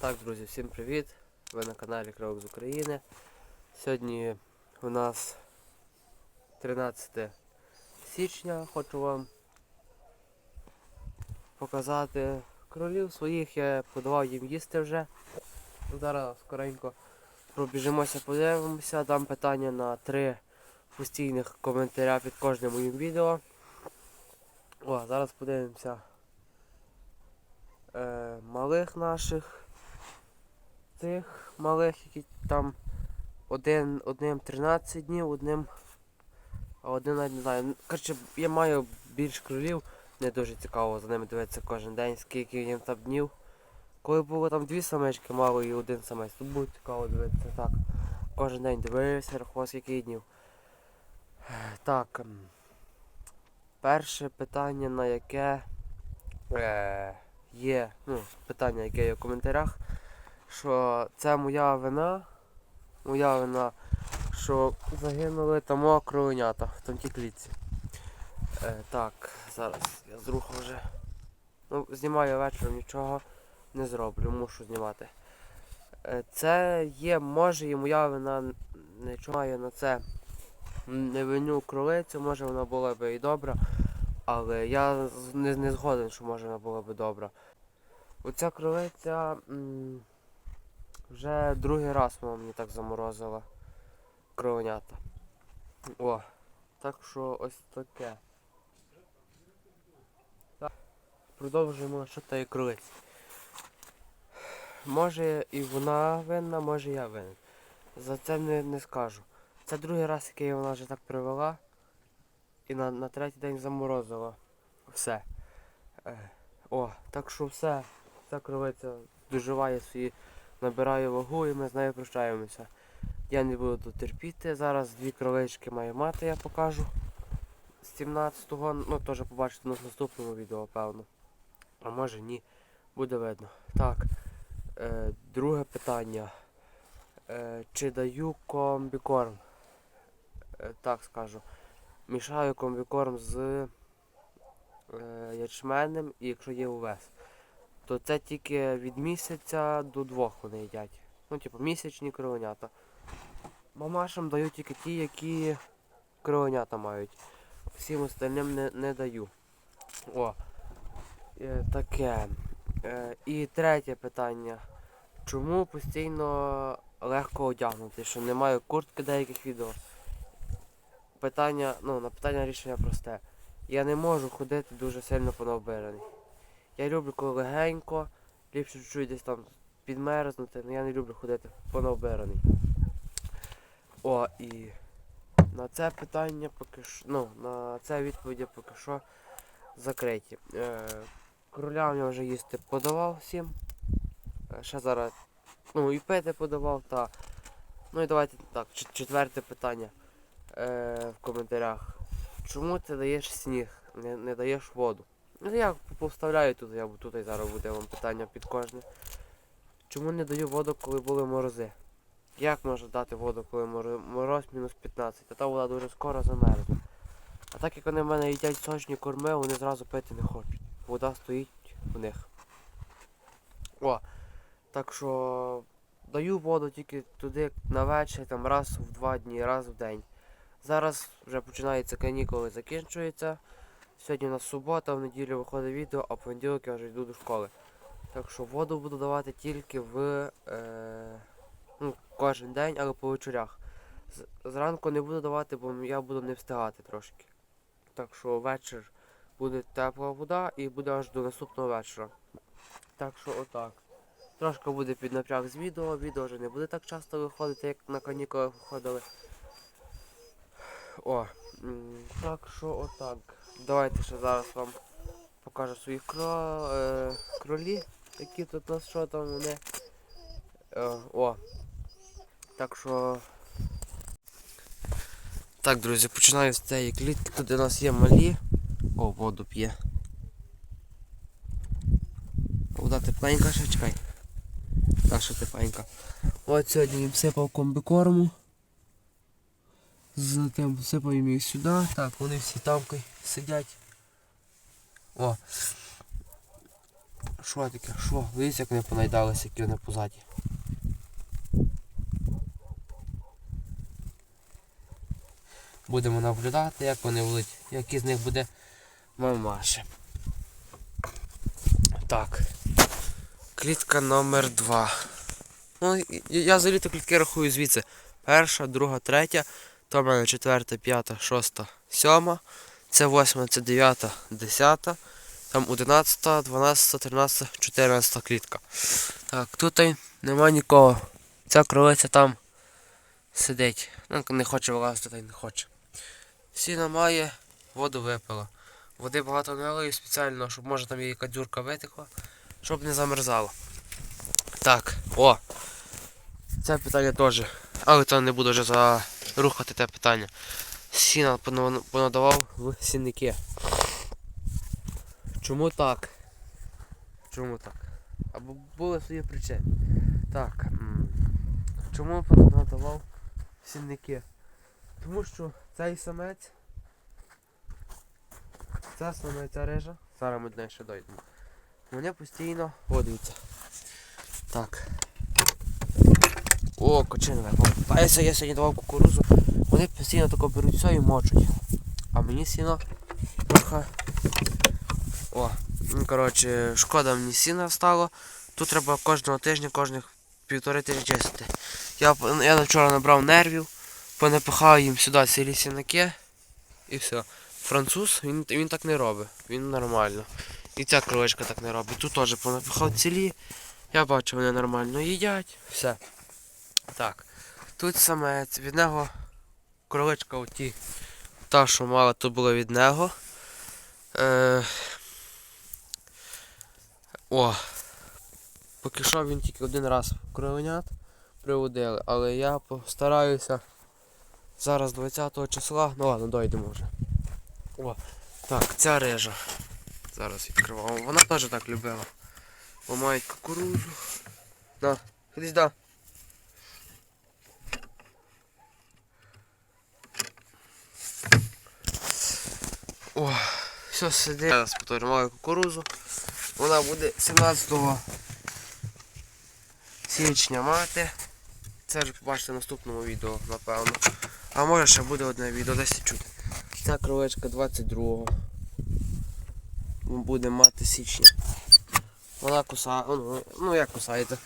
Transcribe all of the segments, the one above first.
Так, друзі, всім привіт! Ви на каналі Крок з України. Сьогодні у нас 13 січня. Хочу вам показати кролів своїх. Я подавав їм їсти вже. Зараз скоренько пробіжимося, подивимося. Дам питання на три постійних коментаря під кожним моїм відео. О, зараз подивимося е, малих наших тих малих, які там один, одним 13 днів, одним. А один навіть не знаю. Коротше, я маю більш кролів, не дуже цікаво за ними дивитися кожен день, скільки їм там днів. Коли було там дві самечки мало і один самець, тут буде цікаво дивитися так. Кожен день дивився, рахував скільки днів. Так. Перше питання, на яке е, є, ну, питання, яке є в коментарях що це моя вина. Моя вина, що загинули там окровенята в тонкій клітці. Е, так, зараз я з руху вже. Ну, знімаю вечором, нічого не зроблю, мушу знімати. Е, це є, може і моя вина не чуваю на це. Не виню кролицю, може вона була би і добра, але я не, не згоден, що може вона була би добра. Оця кролиця. м, вже другий раз вона мені так заморозила кровенята. О, так що ось таке. Так, продовжуємо що та кролиці. Може і вона винна, може я винен. За це не, не скажу. Це другий раз, який вона вже так привела. І на, на третій день заморозила. Все. Е, о, так що все. Ця кролиця доживає свої набираю вагу і ми з нею прощаємося. Я не буду терпіти. Зараз дві кролички має мати, я покажу. З 17-го, ну теж побачите на наступному відео, певно. А може ні. Буде видно. Так. Е, друге питання. Е, чи даю комбікорм? Е, так скажу. Мішаю комбікорм з е, ячменем і якщо є увес то це тільки від місяця до двох вони їдять. Ну, типу, місячні кровенята. Мамашам даю тільки ті, які кровенята мають. Всім остальним не, не даю. О, е, таке. Е, і третє питання. Чому постійно легко одягнути, що немає куртки деяких відео? Питання, ну, на питання рішення просте. Я не можу ходити дуже сильно понавбираний. Я люблю, коли легенько, ліпше чуть-чуть десь там підмерзнути, але я не люблю ходити понавбираний. О, і на це питання поки що, ну, на це відповіді поки що закриті. Е, Кролям я вже їсти подавав всім. Е, ще зараз, ну і пити подавав, та. Ну і давайте так, четверте питання е, в коментарях. Чому ти даєш сніг, не, не даєш воду? Ну я повставляю тут, я тут і зараз буде вам питання під кожне. Чому не даю воду, коли були морози? Як можна дати воду, коли мороз мінус 15, а та вода дуже скоро замерзне. А так як вони в мене їдять сочні корми, вони зразу пити не хочуть. Вода стоїть у них. О, так що даю воду тільки туди на вечір, там раз в два дні, раз в день. Зараз вже починаються канікули, закінчуються. Сьогодні у нас субота, в неділю виходить відео, а в понеділок я вже йду до школи. Так що воду буду давати тільки в е, ну, кожен день, але по вечорях. З- Зранку не буду давати, бо я буду не встигати трошки. Так що вечір буде тепла вода і буде аж до наступного вечора. Так що отак. Трошки буде піднапряг з відео, відео вже не буде так часто виходити, як на канікулах виходили. О, так що отак. Давайте ще зараз вам покажу свої кро... е... кролі, які тут у нас що там вони. Е, о. Так що. Так, друзі, починаю з цієї клітки. Тут у нас є малі. О, воду п'є. Вода тепленька ще чекай. Та що тепленька. От сьогодні їм сипав комбікорму. Затем сипав їм їх сюди. Так, вони всі там сидять. О. Що таке? Що? Дивіться, як вони понайдалися, які вони позаді. Будемо наблюдати, як вони влить, які з них буде мамаші. Так. Клітка номер 2 Ну, я взагалі то клітки рахую звідси. Перша, друга, третя, то в мене четверта, п'ята, шоста, сьома. Це восьма, це дев'ята, десята. Там 11, 12, 13, 14 клітка. Так, тут нема нікого. Ця кролиця там сидить. Ну, не хоче вилазити, та й не хоче. Сіна має, воду випила. Води багато налию спеціально, щоб може там її кадюрка витекла, щоб не замерзало. Так, о! Це питання теж. Але то не буду вже зарухати те питання. Сіна понадавав в сінники. Чому так? Чому так? Або були свої причини. Так. Чому понадавав сінники? Тому що цей самець. Ця самець ця рижа. Зараз ми до неї ще дойдемо. Вони постійно водуються. Так. О, кочинве. Попитаюся, я сьогодні давав кукурузу. Вони постійно тако беруть все і мочуть. А мені сіно трохи. О, ну коротше, шкода мені сіна стало. Тут треба кожного тижня, кожних півтори тижні чистити. Я, я вчора набрав нервів, понапихав їм сюди цілі сінаки і все. Француз, він, він так не робить, він нормально. І ця кроличка так не робить. Тут теж понапихав цілі. Я бачу, вони нормально їдять. Все. Так. Тут самець, від нього кроличка оті. Та, що мала, то було від нього. Е... О. Поки що він тільки один раз кровенят приводили, але я постараюся зараз 20 числа, ну ладно, дойдемо вже. О, так, ця рижа. Зараз відкриваємо. Вона теж так любила. Ламають кукурузу. На, ходи сюди. О, все сидить. Зараз потримаю кукурузу. Вона буде 17 січня мати. Це вже побачите в наступному відео, напевно. А може ще буде одне відео, десь чути. Ця кровечка 22-го. Буде мати січня. Вона кусає, ну, ну як кусаєте.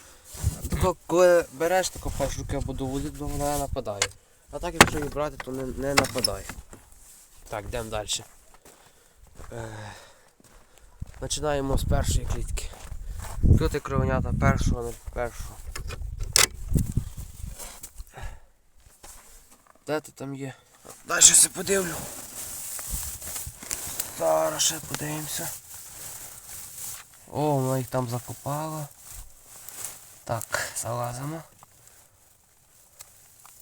Тако, коли береш, тако паш руки буду водити, то вона нападає. А так якщо її брати, то не, не нападає. Так, йдемо далі. Починаємо з першої клітки. Тут і кровенята першого, не першого. Де ти там є? Далі все подивлю. Зараз ще подивимося. О, вона їх там закопала. Так, залазимо.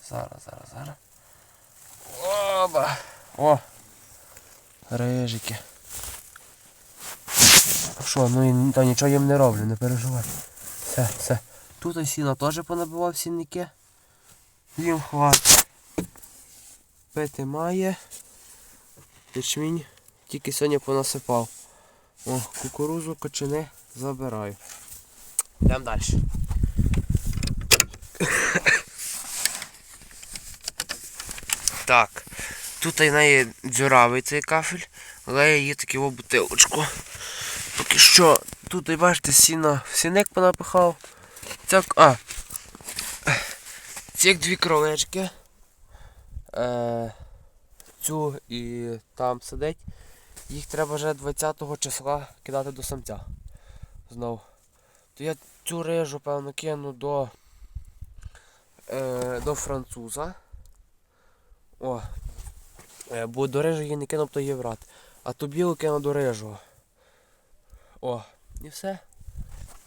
Зараз, зараз, зараз. Оба! О! Рижики. Що, ну та нічого їм не роблю, не переживай. Все, все. Тут ось сіно теж понабивав сінники. Їм хватить. Пити має. Ячмінь тільки сьогодні понасипав. О, кукурузу, кочани забираю. Йдемо далі. Так. Тут в неї дзюравий цей кафель, але я її таки в бутилочку. Поки що тут і бачите сіно сіник понапихав. Ця, а, ці дві кролички. Е, цю і там сидить. Їх треба вже 20 числа кидати до самця. Знов. То я цю рижу, певно, кину до, е, до француза. О. Е, бо до рижу її не кинув, то її брат. А ту білу кину до рижого. О, і все.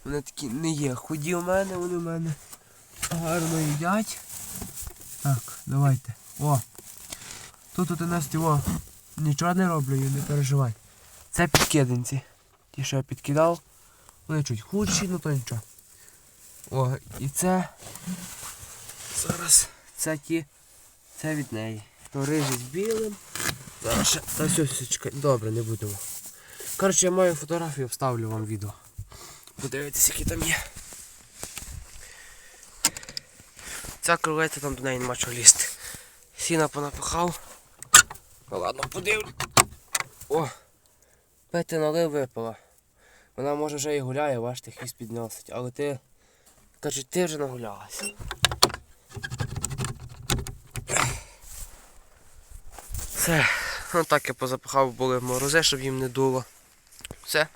Вони такі не є. Худі в мене, вони в мене гарно їдять. Так, давайте. О. Тут от у нас нічого не роблю, не переживай. Це підкидинці. Ті, що я підкидав. Вони чуть худші, ну то нічого. О, і це. Зараз це ті. Це від неї. То рижий з білим. Та все. Добре, не будемо. Коротше, я маю фотографію, вставлю вам відео. Подивитися, які там є. Ця кролиця там до неї нема чого лізти. Сіна понапихав. Ну ладно, подивлю. О! Пети налив випила. Вона може вже і гуляє, бачите, хвіст підносить, але ти. Каже, ти вже нагулялася. Все, ну так я позапихав були морози, щоб їм не дуло. Все.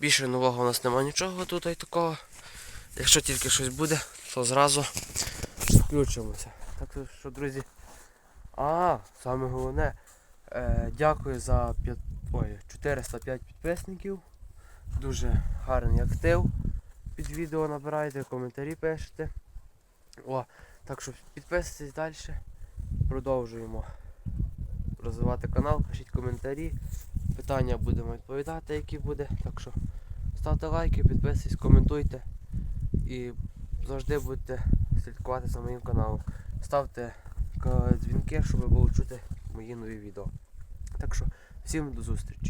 Більше нового у нас немає нічого тут і такого. Якщо тільки щось буде, то зразу включимося. Так що, друзі. А, саме головне. Е, дякую за 5, ой, 405 підписників. Дуже гарний актив. Під відео набираєте, коментарі пишете. О, так що підписуйтесь далі. Продовжуємо розвивати канал, пишіть коментарі. Питання будемо відповідати, які буде. Так що ставте лайки, підписуйтесь, коментуйте і завжди будете слідкувати за моїм каналом. Ставте дзвінки, щоб було чути мої нові відео. Так що всім до зустрічі.